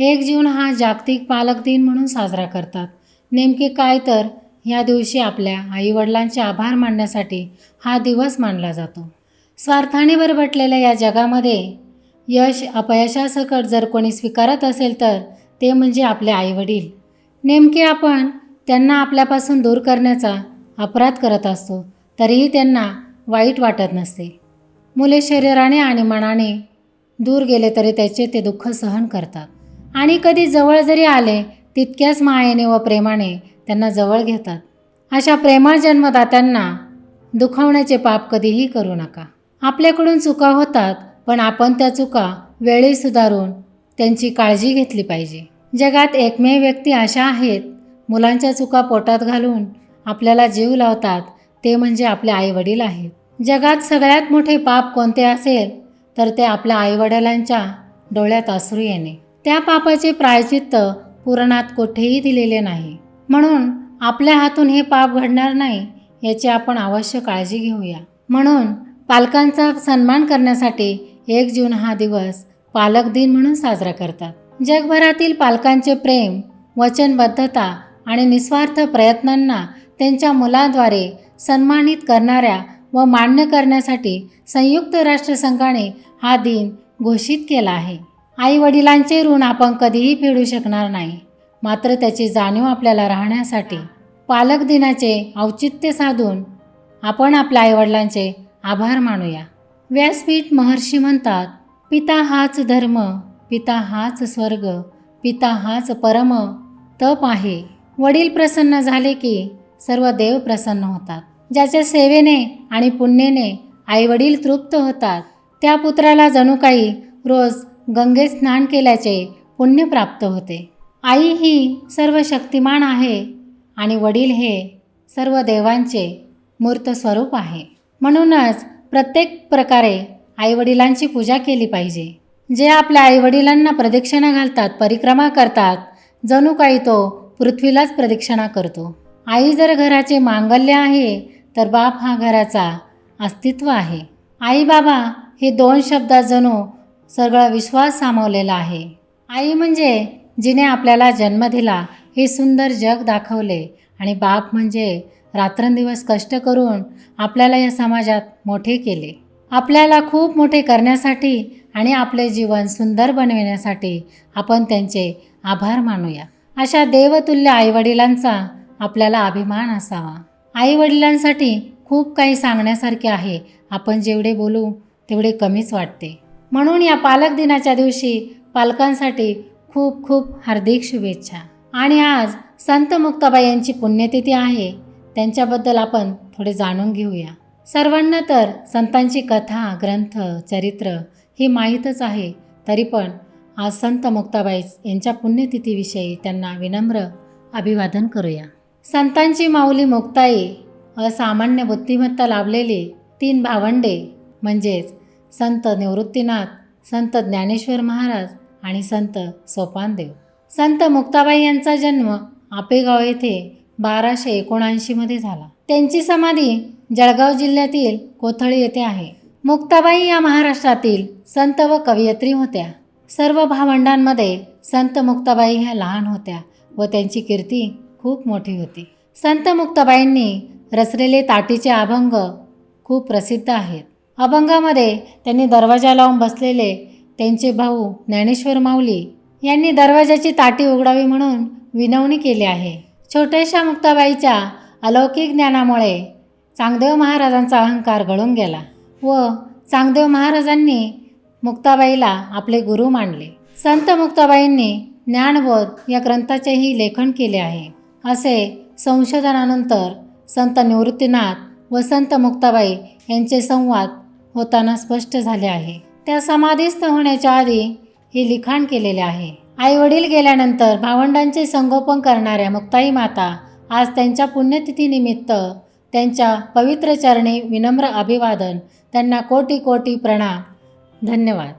एक जून हा जागतिक पालक दिन म्हणून साजरा करतात. नेमके काय तर या दिवशी आपल्या आईवडिलांचे आभार मानण्यासाठी हा दिवस मानला जातो. स्वार्थाने बरबटलेल्या या जगामध्ये यश अपयशासकट जर कोणी स्वीकारत असेल तर ते म्हणजे आपले आईवडील. नेमके आपण त्यांना आपल्यापासून दूर करण्याचा अपराध करत असतो तरीही त्यांना वाईट वाटत नसते. मुले शरीराने आणि मनाने दूर गेले तरी त्याचे ते दुःख सहन करतात. आणि कधी जवळ जरी आले तितक्याच मायेने व प्रेमाने त्यांना जवळ घेतात. अशा प्रेमळ जन्मदात्यांना दुखावण्याचे पाप कधीही करू नका. आपल्याकडून चुका होतात पण आपण त्या चुका वेळी सुधारून त्यांची काळजी घेतली पाहिजे. जगात एकमेव व्यक्ती अशा आहेत मुलांच्या चुका पोटात घालून आपल्याला जीव लावतात ते म्हणजे आपले आईवडील आहेत. जगात सगळ्यात मोठे पाप कोणते असेल तर ते आपल्या आईवडिलांच्या डोळ्यात अश्रू येणे. त्या पापाचे प्रायचित्त पुराणात कुठेही दिलेले नाही. म्हणून आपल्या हातून हे पाप घडणार नाही याची आपण अवश्य काळजी घेऊया. म्हणून पालकांचा सन्मान करण्यासाठी एक जून हा दिवस पालक दिन म्हणून साजरा करतात. जगभरातील पालकांचे प्रेम वचनबद्धता आणि निस्वार्थ प्रयत्नांना त्यांच्या मुलाद्वारे सन्मानित करणाऱ्या व मान्य करण्यासाठी संयुक्त राष्ट्रसंघाने हा दिन घोषित केला आहे. आई वडिलांचे ऋण आपण कधीही फेडू शकणार नाही. मात्र त्याची जाणीव आपल्याला राहण्यासाठी पालक दिनाचे औचित्य साधून आपण आपल्या आईवडिलांचे आभार मानूया. व्यासपीठ महर्षी म्हणतात पिता हाच धर्म पिता हाच स्वर्ग पिता हाच परम तप आहे. वडील प्रसन्न झाले की सर्व देव प्रसन्न होतात. ज्याच्या सेवेने आणि पुण्येने आईवडील तृप्त होतात त्या पुत्राला जणू काही रोज गंगेत स्नान केल्याचे पुण्य प्राप्त होते. आई ही सर्व शक्तिमान आहे आणि वडील हे सर्व देवांचे मूर्त स्वरूप आहे. म्हणूनच प्रत्येक प्रकारे आईवडिलांची पूजा केली पाहिजे. जे आपल्या आईवडिलांना प्रदक्षिणा घालतात परिक्रमा करतात जणू काही तो पृथ्वीलाच प्रदक्षिणा करतो. आई जर घराचे मांगल्य आहे तर बाप हा घराचा अस्तित्व आहे. आई बाबा हे दोन शब्दात जणू सगळा विश्वास सामावलेला आहे. आई म्हणजे जिने आपल्याला जन्म दिला हे सुंदर जग दाखवले आणि बाप म्हणजे रात्रंदिवस कष्ट करून आपल्याला या समाजात मोठे केले. आपल्याला खूप मोठे करण्यासाठी आणि आपले जीवन सुंदर बनविण्यासाठी आपण त्यांचे आभार मानूया. अशा देवतुल्य आईवडिलांचा आपल्याला अभिमान असावा. आईवडिलांसाठी खूप काही सांगण्यासारखे आहे. आपण जेवढे बोलू तेवढे कमीच वाटते. म्हणून या पालक दिनाच्या दिवशी पालकांसाठी खूप खूप हार्दिक शुभेच्छा. आणि आज संत मुक्ताबाई यांची पुण्यतिथी आहे. त्यांच्याबद्दल आपण थोडे जाणून घेऊया. सर्वांना तर संतांची कथा ग्रंथ चरित्र हे माहीतच आहे. तरी पण आज संत मुक्ताबाई यांच्या पुण्यतिथीविषयी त्यांना विनम्र अभिवादन करूया. संतांची माऊली मुक्ताई असामान्य बुद्धिमत्ता लाभलेली तीन भावंडे म्हणजेच संत निवृत्तीनाथ संत ज्ञानेश्वर महाराज आणि संत सोपानदेव. संत मुक्ताबाई यांचा जन्म आपेगाव येथे बाराशे एकोणऐंशीमध्ये झाला. त्यांची समाधी जळगाव जिल्ह्यातील कोथळी येथे आहे. मुक्ताबाई या महाराष्ट्रातील संत व कवयित्री होत्या. सर्व भावंडांमध्ये संत मुक्ताबाई ह्या लहान होत्या व त्यांची कीर्ती खूप मोठी होती. संत मुक्ताबाईंनी रचलेले ताटीचे अभंग खूप प्रसिद्ध आहेत. अभंगामध्ये त्यांनी दरवाजा लावून बसलेले त्यांचे भाऊ ज्ञानेश्वर माऊली यांनी दरवाजाची ताटी उघडावी म्हणून विनवणी केली आहे. छोट्याशा मुक्ताबाईच्या अलौकिक ज्ञानामुळे चांगदेव महाराजांचा अहंकार गळून गेला व चांगदेव महाराजांनी मुक्ताबाईला आपले गुरु मानले. संत मुक्ताबाईंनी ज्ञानबोध या ग्रंथाचेही लेखन केले आहे. असे संशोधनानंतर संत निवृत्तीनाथ व संत मुक्ताबाई यांचे संवाद होताना स्पष्ट झाले आहे. त्या समाधीस्थ होण्याच्या आधी हे लिखाण केलेले आहे. आई वडील गेल्यानंतर भावंडांचे संगोपन करणाऱ्या मुक्ताई माता आज त्यांच्या पुण्यतिथीनिमित्त त्यांच्या पवित्र चरणी विनम्र अभिवादन त्यांना कोटी कोटी प्रणाम. धन्यवाद.